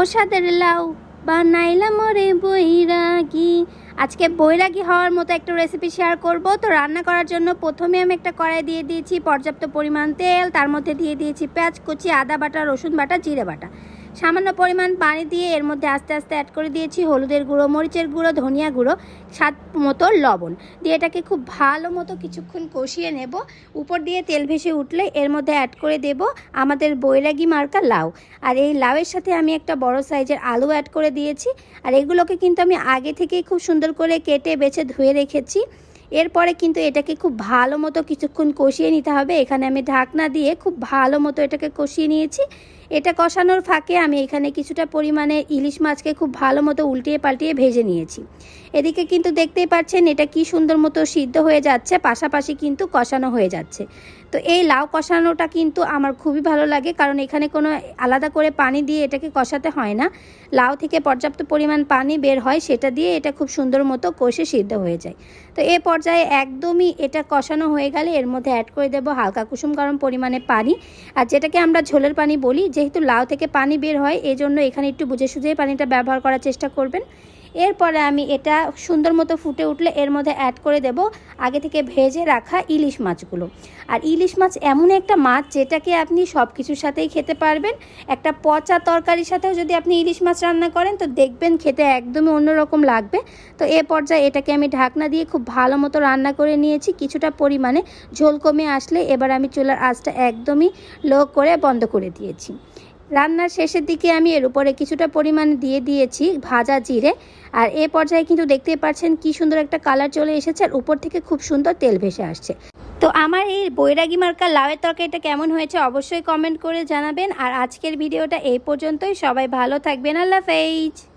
ওষাদের লাউ বা বানাইলাম রে বৈরাগি। আজকে বৈরাগী হওয়ার মতো একটা রেসিপি শেয়ার করব। তো রান্না করার জন্য প্রথমে আমি একটা কড়াই দিয়ে দিয়েছি পর্যাপ্ত পরিমাণ তেল। তার মধ্যে দিয়ে দিয়েছি পেঁয়াজ কুচি, আদা বাটা, রসুন বাটা, জিরে বাটা। সামান্য পরিমাণ পানি দিয়ে এর মধ্যে আস্তে আস্তে অ্যাড করে দিয়েছি হলুদের গুঁড়ো, মরিচের গুঁড়ো, ধনিয়া গুঁড়ো, স্বাদ মতো লবণ। দিয়ে এটাকে খুব ভালো মতো কিছুক্ষণ কষিয়ে নেব। উপর দিয়ে তেল ভেসে উঠলে এর মধ্যে অ্যাড করে দেব আমাদের বৈরাগী মার্কা লাউ। আর এই লাউয়ের সাথে আমি একটা বড় সাইজের আলু অ্যাড করে দিয়েছি। আর এগুলোকে কিন্তু আমি আগে থেকেই খুব সুন্দর করে কেটে, বেছে, ধুয়ে রেখেছি। এরপরে কিন্তু এটাকে খুব ভালো মতো কিছুক্ষণ কষিয়ে নিতে হবে। এখানে আমি ঢাকনা দিয়ে খুব ভালো মতো এটাকে কষিয়ে নিয়েছি। এটা কষানোর ফাঁকে আমি এখানে কিছুটা পরিমাণে ইলিশ মাছকে খুব ভালো মতো উল্টিয়ে পাল্টিয়ে ভেজে নিয়েছি। এদিকে কিন্তু দেখতেই পাচ্ছেন এটা কি সুন্দর মতো সিদ্ধ হয়ে যাচ্ছে, পাশাপাশি কিন্তু কষানো হয়ে যাচ্ছে। তো এই লাউ কষানোটা কিন্তু আমার খুবই ভালো লাগে, কারণ এখানে কোনো আলাদা করে পানি দিয়ে এটাকে কষাতে হয় না। লাউ থেকে পর্যাপ্ত পরিমাণ পানি বের হয়, সেটা দিয়ে এটা খুব সুন্দর মতো কষে সিদ্ধ হয়ে যায়। তো এ পর্যায়ে একদমই এটা কষানো হয়ে গেলে এর মধ্যে অ্যাড করে দেবো হালকা কুসুম গরম পরিমাণে পানি। আর যেটাকে আমরা ঝোলের পানি বলি, যেহেতু লাউ থেকে পানি বের হয় এই জন্য এখানে একটু বুঝে সুঝে পানিটা ব্যবহার করার চেষ্টা করবেন। এরপরে আমি এটা সুন্দর মতো ফুটে উঠলে এর মধ্যে অ্যাড করে দেব আগে থেকে ভেজে রাখা ইলিশ মাছগুলো। আর ইলিশ মাছ এমন একটা মাছ যেটাকে আপনি সব কিছুর সাথেই খেতে পারবেন। একটা পচা তরকারির সাথেও যদি আপনি ইলিশ মাছ রান্না করেন, তো দেখবেন খেতে একদমই অন্যরকম লাগবে। তো এ পর্যায়ে এটাকে আমি ঢাকনা দিয়ে খুব ভালো মতো রান্না করে নিয়েছি। কিছুটা পরিমাণে ঝোল কমে আসলে এবার আমি চুলার আঁচটা একদমই লো করে বন্ধ করে দিয়েছি। রান্নার শেষের দিকে আমি এর উপরে কিছুটা পরিমাণ দিয়ে দিয়েছি ভাজা জিরে। আর এ পর্যায়ে কিন্তু দেখতে পাচ্ছেন কি সুন্দর একটা কালার চলে এসেছে আর উপর থেকে খুব সুন্দর তেল ভেসে আসছে। তো আমার এই বৈরাগী মার্কা লাউয়ের তরকারিটা কেমন হয়েছে অবশ্যই কমেন্ট করে জানাবেন। আর আজকের ভিডিওটা এই পর্যন্তই। সবাই ভালো থাকবেন। আল্লাহ হাফেজ।